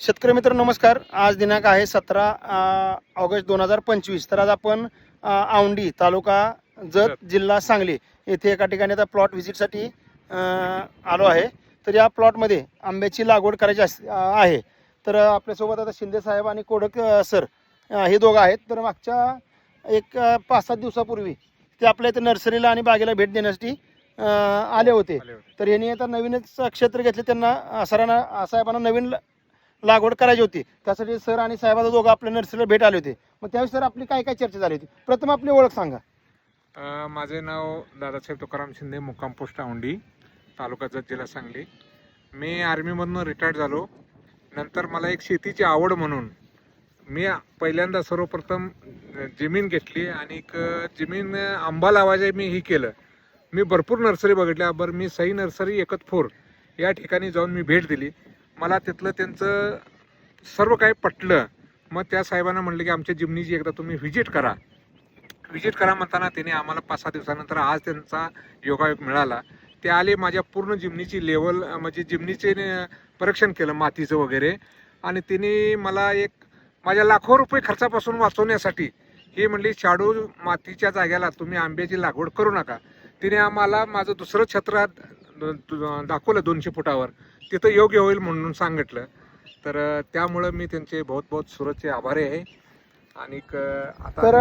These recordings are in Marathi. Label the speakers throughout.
Speaker 1: शेतकरी मित्र नमस्कार. आज दिनांक आहे सतरा ऑगस्ट दोन हजार पंचवीस. तर आज आपण औंढी तालुका जत जिल्हा सांगली येथे एका ठिकाणी आता प्लॉट व्हिजिटसाठी आलो आहे. तर या प्लॉटमध्ये आंब्याची लागवड करायची आहे. तर आपल्यासोबत आता शिंदे साहेब आणि कोडक सर हे दोघं आहेत. तर मागच्या एक पाच सात दिवसापूर्वी ते आपल्या इथे नर्सरीला आणि बागेला भेट देण्यासाठी आले होते. तर यांनी आता नवीनच क्षेत्र घेतले. त्यांना सरांना साहेबांना नवीन लागवड करायची होती. त्यासाठी सर आणि साहेबाचा दोघं आपल्या नर्सरीला भेट आले होते. मग त्यावेळी सर आपली काय काय चर्चा झाली होती? प्रथम आपली ओळख सांगा.
Speaker 2: अ, माझे नाव दादासाहेब तुकाराम शिंदे मुक्काम पोस्ट औंडी तालुका जत जिल्हा सांगली. मी आर्मीमधनं रिटायर्ड झालो. नंतर मला एक शेतीची आवड म्हणून मी पहिल्यांदा सर्वप्रथम अ, जमीन घेतली आणि एक अ, जमीन अ, आंबा लावायचे मी हे केलं. मी भरपूर नर्सरी बघितल्या बरं मी सई नर्सरी एकतपूर या ठिकाणी जाऊन मी भेट दिली. मला तिथलं त्यांचं सर्व काही पटलं. मग त्या साहेबांना म्हणलं की आमच्या जिमनीची एकदा तुम्ही व्हिजिट करा. व्हिजिट करा म्हणताना त्याने आम्हाला पाच सहा दिवसानंतर आज त्यांचा योगायोग मिळाला. ते आले माझ्या पूर्ण जिमनीची लेवल म्हणजे जिमनीचे परीक्षण केलं मातीचं वगैरे. आणि तिने मला एक माझ्या लाखो रुपये खर्चापासून वाचवण्यासाठी हे म्हणली शाडू मातीच्या जाग्याला तुम्ही आंब्याची लागवड करू नका. तिने आम्हाला माझं दुसरं छत्र दाखवलं दोनशे फुटावर. तिथं योग्य होईल म्हणून सांगितलं. तर त्यामुळं मी त्यांचे बहुत बहुत सुरतचे आभारी आहे. आणि
Speaker 1: तर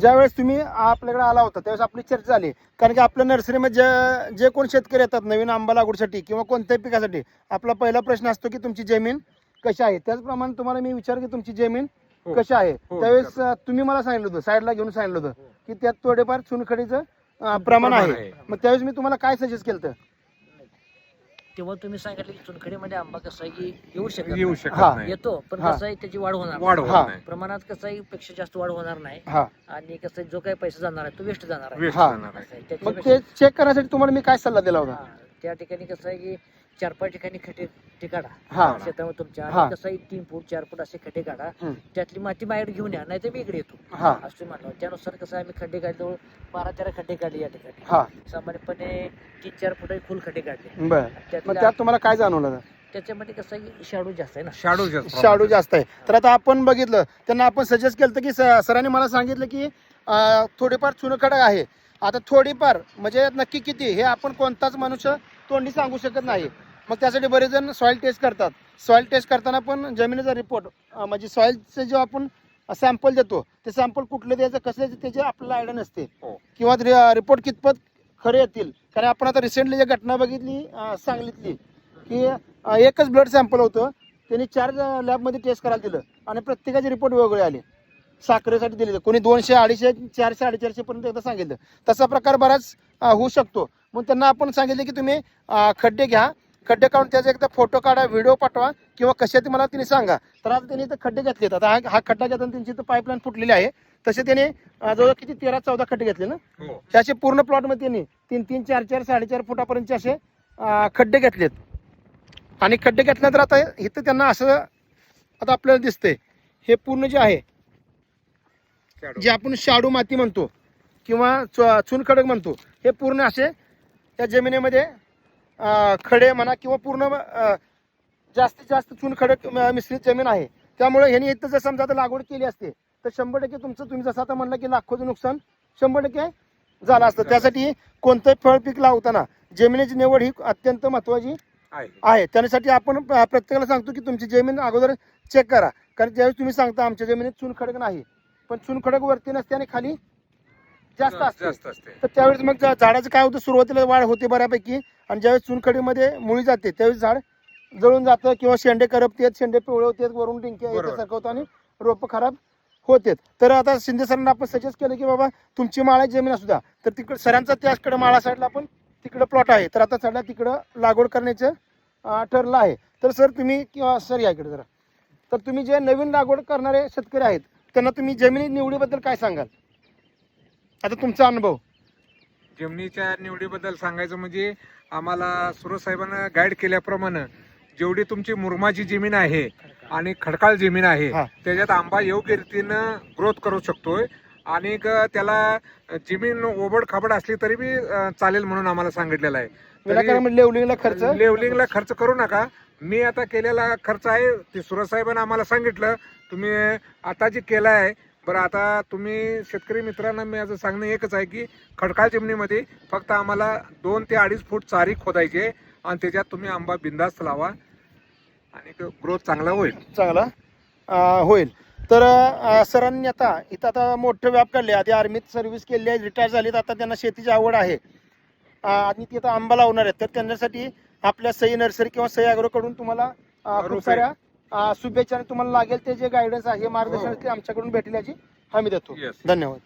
Speaker 1: ज्यावेळेस तुम्ही आपल्याकडे आला होता त्यावेळेस आपली चर्चा झाली. कारण की आपल्या नर्सरीमध्ये जे जे कोण शेतकरी येतात नवीन आंबा लागवडीसाठी किंवा कोणत्याही पिकासाठी आपला पहिला प्रश्न असतो की तुमची जमीन कशी आहे? त्याचप्रमाणे तुम्हाला मी विचार की तुमची जमीन
Speaker 2: हो.
Speaker 1: कशी आहे?
Speaker 2: हो,
Speaker 1: त्यावेळेस तुम्ही मला सांगितलं होतं साईडला घेऊन सांगितलं होतं की त्यात थोडेफार चुनखडीचं प्रमाण आहे. मग त्यावेळेस मी तुम्हाला काय सजेस्ट केलं?
Speaker 3: तेव्हा तुम्ही सांगितलं की चुनखडीमध्ये आंबा कसा आहे की येऊ शकत
Speaker 2: येऊ
Speaker 3: नाही.
Speaker 2: शकत
Speaker 1: हा.
Speaker 2: नाही
Speaker 3: येतो पण
Speaker 1: हा.
Speaker 3: कसं आहे त्याची वाढ होणार
Speaker 2: वाढ.
Speaker 1: हा.
Speaker 2: नाही
Speaker 3: प्रमाणात कसं आहे पेक्षा जास्त वाढ होणार नाही
Speaker 1: हा
Speaker 3: आणि कसं आहे, जो काही पैसा जाणार आहे तो वेस्ट जाणार आहे
Speaker 2: वेस्ट
Speaker 1: हा.
Speaker 2: जाणार आहे
Speaker 3: असं आहे.
Speaker 1: मग
Speaker 3: त्याच्यापेक्षा-
Speaker 1: ते चेक करण्यासाठी तुम्हाला मी काय सल्ला दिला होता
Speaker 3: हा, त्या ठिकाणी कसं आहे की चार पाच ठिकाणी खटे ते काढा.
Speaker 1: हा.
Speaker 3: शेतामध्ये तुमच्या
Speaker 1: हा.
Speaker 3: आणि कसं आहे तीन फूट चार फूट असे खड्डे काढा.
Speaker 1: हम्म.
Speaker 3: त्यातली माती बाहेर घेऊन या नाही तर मी इकडे येतो.
Speaker 1: हा.
Speaker 3: असं म्हणलं. त्यानुसार कसं आहे, आम्ही खड्डे काढले बारा तेरा खड्डे काढले या ठिकाणी.
Speaker 1: हा.
Speaker 3: सामान्यपणे तीन चार फुट खोल खड्डे काढले.
Speaker 1: बर. मग
Speaker 3: त्यातल्या-
Speaker 1: त्यात तुम्हाला काय जाणवलं?
Speaker 3: त्याच्यामध्ये कसं आहे की शाडू जास्त आहे ना.
Speaker 2: शाडू जास्त
Speaker 1: शाडू जास्त. आहे. तर आता आपण बघितलं त्यांना आपण सजेस्ट केलं होतं की स- सरांनी मला सांगितलं की अं, थोडीफार चुनखड आहे. आता थोडीफार म्हणजे नक्की किती? हे आपण कोणताच मनुष्य तोंडी सांगू शकत नाही. मग त्यासाठी बरेच जण सॉईल टेस्ट करतात. सॉईल टेस्ट करताना पण जमिनीचा रिपोर्ट म्हणजे सॉईलचं जो आपण सॅम्पल देतो ते सॅम्पल कुठलं द्यायचं कसं द्यायचं त्याची आपल्याला आयडिया नसते.
Speaker 2: हो.
Speaker 1: किंवा रिपोर्ट कितपत खरे येतील. कारण आपण आता रिसेंटली जी घटना बघितली सांगलीतली की एकच ब्लड सॅम्पल होतं. त्यांनी चार लॅबमध्ये टेस्ट करायला दिलं. आणि प्रत्येकाचे रिपोर्ट वेगवेगळे आले. साखरेसाठी दिले. कोणी दोनशे अडीचशे चारशे साडेचारशे पर्यंत एकदा सांगितलं. तसा प्रकार बराच होऊ शकतो. मग त्यांना आपण सांगितलं की तुम्ही खड्डे घ्या. खड्डे काढून त्याचा एकदा फोटो काढा व्हिडिओ पाठवा किंवा कशा ते मला तिने सांगा. तर आता त्यांनी इथं खड्डे घेतलेत. आता हा- हा खड्डा घेताना त्यांची इथं पाईपलाईन फुटलेली आहे. तसे त्याने जवळ किती तेरा चौदा खड्डे घेतले ना?
Speaker 2: हो.
Speaker 1: हे असे पूर्ण प्लॉटमध्ये त्यांनी तीन तीन चार चार साडेचार फुटापर्यंतचे असे खड्डे घेतलेत. आणि खड्डे घेतल्यानंतर आता इथं त्यांना असं आता आपल्याला दिसतंय. हे पूर्ण जे आहे. जे आपण शाडू माती म्हणतो किंवा चुनखडक म्हणतो हे पूर्ण असे त्या जमिनीमध्ये खडे म्हणा किंवा पूर्ण जास्तीत जास्त चुनखडक म- मिश्रित जमीन आहे. त्यामुळे ह्यांनी इथं जर समजा आता लागवड केली असते तर शंभर टक्के तुमचं तुम्ही जसं आता म्हणलं की लाखोचं नुकसान शंभर टक्के झालं असतं. त्यासाठी कोणतंही फळ पीक लावताना जमिनीची निवड ही अत्यंत महत्त्वाची
Speaker 2: आहे.
Speaker 1: आहे. त्यासाठी आपण प्रत्येकाला सांगतो की तुमची जमीन अगोदर चेक करा. कारण ज्यावेळेस तुम्ही सांगता आमच्या जमिनीत चुनखडक नाही. पण चुनखडक वरती नसते आणि खाली जास्त असते.
Speaker 2: जास्त असते.
Speaker 1: तर त्यावेळेस मग झा- झाडाचं काय होतं? सुरुवातीला वाढ होते बऱ्यापैकी आणि ज्यावेळेस चुनखडीमध्ये मुळी जाते त्यावेळेस झाड जळून जातं किंवा शेंडे करपतेत शेंडे पिवळे होतात वरून डिंके
Speaker 2: बरोबर.
Speaker 1: येतं होतं आणि रोपं खराब होतात. तर आता शिंदे सरांना आपण सजेस्ट केलं की बाबा तुमची माळा जमीन असू द्या. तर तिकडं सरांचा त्याचकडे माळा साईडला आपण तिकडं प्लॉट आहे. तर आता सध्या तिकडं लागवड करण्याचं अं, ठरलं आहे. तर सर तुम्ही किंवा सर या इकडे जरा. तर तुम्ही जे नवीन लागवड करणारे शेतकरी आहेत त्यांना तुम्ही जमिनी निवडीबद्दल काय सांगाल? आता तुमचा अनुभव.
Speaker 2: जमिनीच्या निवडीबद्दल सांगायचं म्हणजे आम्हाला सुरज साहेबांना गाईड केल्याप्रमाणे जेवढी तुमची मुरमाची जमीन आहे आणि खडकाळ जमीन आहे. त्याच्यात आंबा योग्य रीतीनं ग्रोथ करू शकतोय. आणि त्याला जमीन ओबड खाबड असली तरी बी चालेल म्हणून आम्हाला सांगितलेलं आहे.
Speaker 1: लेवलिंगला खर्च?
Speaker 2: लेवलिंगला खर्च करू नका. मी आता केलेला खर्च आहे ते सुरज साहेबांनी आम्हाला सांगितलं. तुम्ही आता जे केलं आहे बरं आता तुम्ही शेतकरी मित्रांना मी असं सांगणं एकच आहे की खडकाळ जमिनीमध्ये फक्त आम्हाला दोन ते अडीच फूट चारी खोदायचे आणि त्याच्यात तुम्ही आंबा बिंदास्त लावा आणि ग्रोथ चांगला होईल.
Speaker 1: चांगला अं, होईल. तर अं, सरांनी आता इथं आता मोठे व्याप काढले. आधी आर्मीत सर्व्हिस केली आहे रिटायर झालीत. आता त्यांना शेतीची आवड आहे. अं, आणि तिथं आंबा लावणार आहेत. तर त्यांच्यासाठी आपल्या सई नर्सरी किंवा सई कडून तुम्हाला अं, खूप
Speaker 2: रोपे.
Speaker 1: साऱ्या शुभेच्छा आणि तुम्हाला लागेल ते जे गायडन्स आहे मार्गदर्शन ते आमच्याकडून भेटेल याची हमी देतो.
Speaker 2: धन्यवाद.